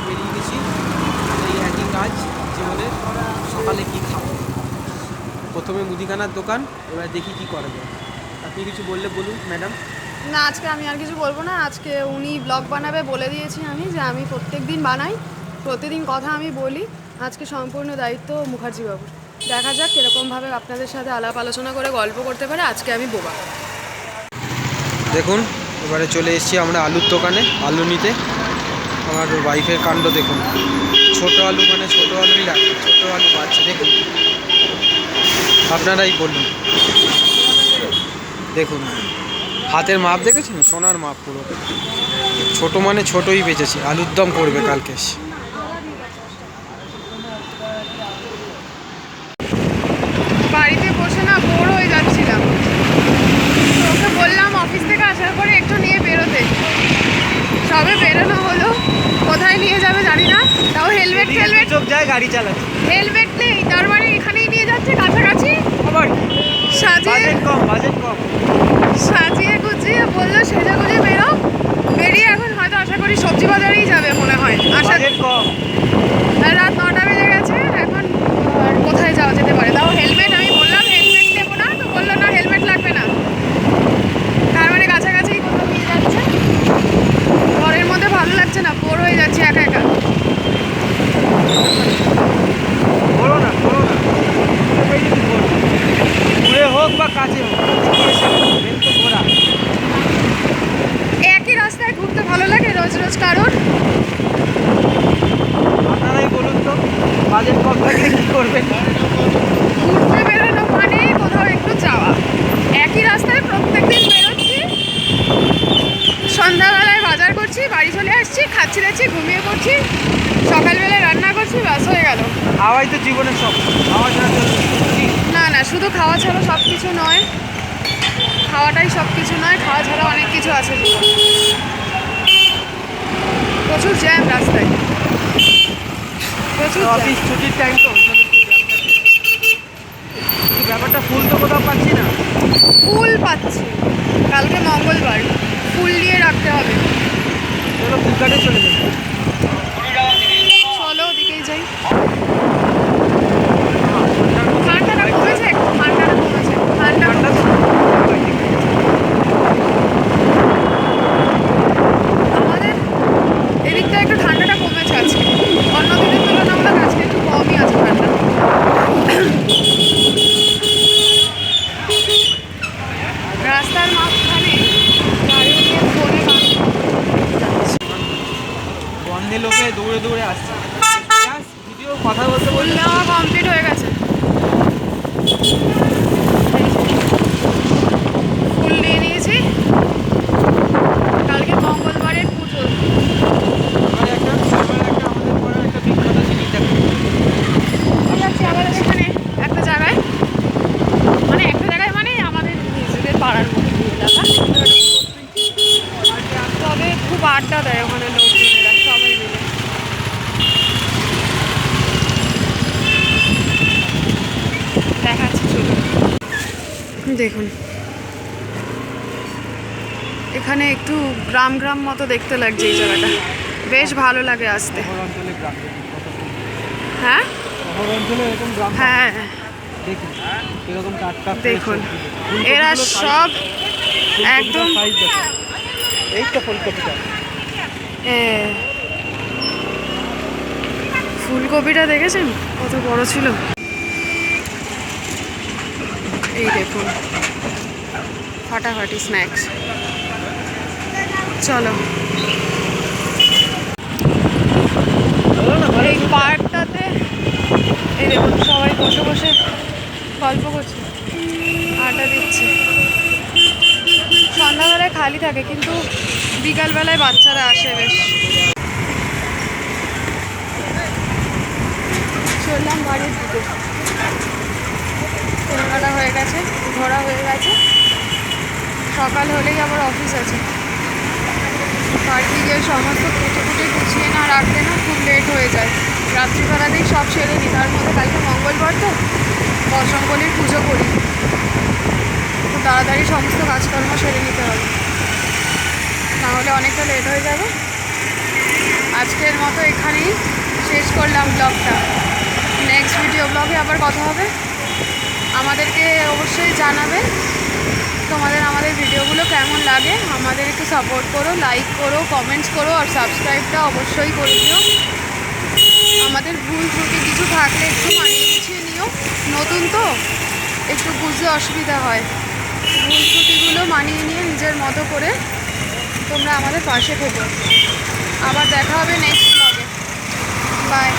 আবার বেরিয়ে গেছি। এই একই কাজ জীবনে সকালে কী খাব। প্রথমে মুদিখানার দোকান এবার দেখি কি করা যায়। আপনি কিছু বললে বলুন ম্যাডাম। না আজকে আমি আর কিছু বলব না। আজকে উনি ব্লগ বানাবে বলে দিয়েছি আমি যে আমি প্রত্যেক দিন বানাই। প্রতিদিন কথা আমি বলি। আজকে সম্পূর্ণ দায়িত্ব মুখার্জি বাবুর। দেখা যাক কীরকমভাবে আপনাদের সাথে আলাপ আলোচনা করে গল্প করতে পারে। আজকে আমি বোবা। দেখুন এবারে চলে এসেছি আমরা আলুর দোকানে আলু নিতে। আমার ওয়াইফের কাণ্ড দেখুন। ছোট আলু মানে ছোট আলুই রাখে, ছোট আলু পাচ্ছে দেখুন। আপনারাই বলুন। দেখুন, হাতের মাপ দেখেছেন? সোনার মাপ পুরো। ছোট মানে ছোটই বেঁচেছে, আলুর দম করবে কালকে এসে। বাড়িতে বসে না বোর হয়ে যাচ্ছিলাম তো ওকে বললাম অফিস থেকে আসার পরে একটু নিয়ে বেরোতে সবে বেরোনো হলো কোথায় নিয়ে যাবে জানি না তাও হেলমেট চোখ যায় গাড়ি চালাচ্ছে। হেলমেট নেই তার মানে এখানেই নিয়ে যাচ্ছে কাছাকাছি? আবার সাজিয়ে কম বাজেট কম। সাজিয়ে গুজিয়ে বলল সেজে গুজে বেরো বেরিয়ে এখন হয়তো আশা করি সবজি বাজারেই যাবে মনে হয় আশা কম আর রাত নটা বেজে গেছে এখন আর কোথায় যাওয়া যেতে পারে তাও হেলমেট আমি বললাম হেলমেট নেব না তো বলল না হেলমেট লাগবে না তার মানে কাছাকাছি কোথাও নিয়ে যাচ্ছে ঘরের মধ্যে ভালো লাগছে না বোর হয়ে যাচ্ছে একা একা করো না করো না দূরে হোক বা কাছে হোক মেন তো ঘোরা একই ঘুরতে ভালো লাগে রোজ রোজ কারণ আপনারাই বলুন তো বাজেট কম থাকলে কী করবেন? ঘুরতে বেরোনো মানেই কোথাও একটু যাওয়া। একই রাস্তায় প্রত্যেকদিন বেরোচ্ছি। সন্ধ্যাবেলায় বাজার করছি বাড়ি চলে আসছি খাচ্ছি ঘুমিয়ে পড়ছি সকালবেলায় রান্না করছি ব্যাস হয়ে গেল। হাওয়াই তো জীবনের সব হাওয়া ছাড়া না না শুধু খাওয়া ছাড়া সব কিছু নয়। খাওয়াটাই সব কিছু নয় খাওয়া ছাড়া অনেক কিছু আছে জীবনে। প্রচুর জ্যাম রাস্তায়। প্রচুর অফিস ছুটির টাইম তো ব্যাপারটা ফুল তো কোথাও পাচ্ছি না। ফুল পাচ্ছি। কালকে মঙ্গলবার। ফুল দিয়ে রাখতে হবে। চলো ফুলকাটে চলে যাব লোকে দৌড়ে দৌড়ে আসছে। ভিডিও কথা বলতে আমার কমপ্লিট হয়ে গেছে ফুল নিয়ে নিয়েছি কালকে মঙ্গলবারের পুজো আমার একটা আমার একটা আমাদের পাড়ার একটা বিখ্যাত জিনিস দেখো আমি যাচ্ছি আমাদের এখানে একটা জায়গায় মানে একটা জায়গায় মানে আমাদের নিজেদের পাড়ার মধ্যে এলাকা তবে খুব আড্ডা দেয় ওখানে লোকজনেরা সবাই মিলে দেখাচ্ছি চলুন দেখুন। এখানে একটু গ্রাম গ্রাম মতো দেখতে লাগছে এই জায়গাটা। বেশ ভালো লাগে আসতে। হ্যাঁ? গ্রাম হ্যাঁ দেখুন। এরা সব একদম ফুলকপিটা দেখেছেন? কত বড় ছিল? এই দেখুন, ফাটাফাটি স্ন্যাক্স চলো। এই পার্কটাতে, এই দেখুন, সবাই বসে বসে গল্প করছে, আড্ডা দিচ্ছে। সন্ধ্যাবেলায় খালি থাকে, কিন্তু বিকালবেলায় বাচ্চারা আসে বেশ। চললাম বাড়ির দিকে। কেনাকাটা হয়ে গেছে, ঘোরা হয়ে গেছে। সকাল হলেই আবার অফিস আছে। বাড়িতে সমস্ত কুটে কুটে গুছিয়ে না রাখতে না খুব লেট হয়ে যায়। রাত্রিবেলাতেই সব সেরে নিই তার মধ্যে কালকে মঙ্গলবার তো, বসঙ্গলির পুজো করি। তো তাড়াতাড়ি সমস্ত কাজকর্ম সেরে নিতে হবে। না হলে অনেকটা লেট হয়ে যাবে। আজকের মতো এখানেই শেষ করলাম ব্লগটা নেক্সট ভিডিও ব্লগে আবার কথা হবে। আমাদেরকে অবশ্যই জানাবে তোমাদের আমাদের ভিডিওগুলো কেমন লাগে। আমাদের একটু সাপোর্ট করো লাইক করো কমেন্টস করো আর সাবস্ক্রাইবটা অবশ্যই করে দিও। আমাদের ভুল ত্রুটি কিছু থাকলে একটু মানিয়ে গুছিয়ে নিও। নতুন তো, একটু বুঝতে অসুবিধা হয়। ভুল ত্রুটিগুলো মানিয়ে নিয়ে নিজের মতো করে তোমরা আমাদের পাশে থেকো। আবার দেখা হবে নেক্সট ব্লগে বাই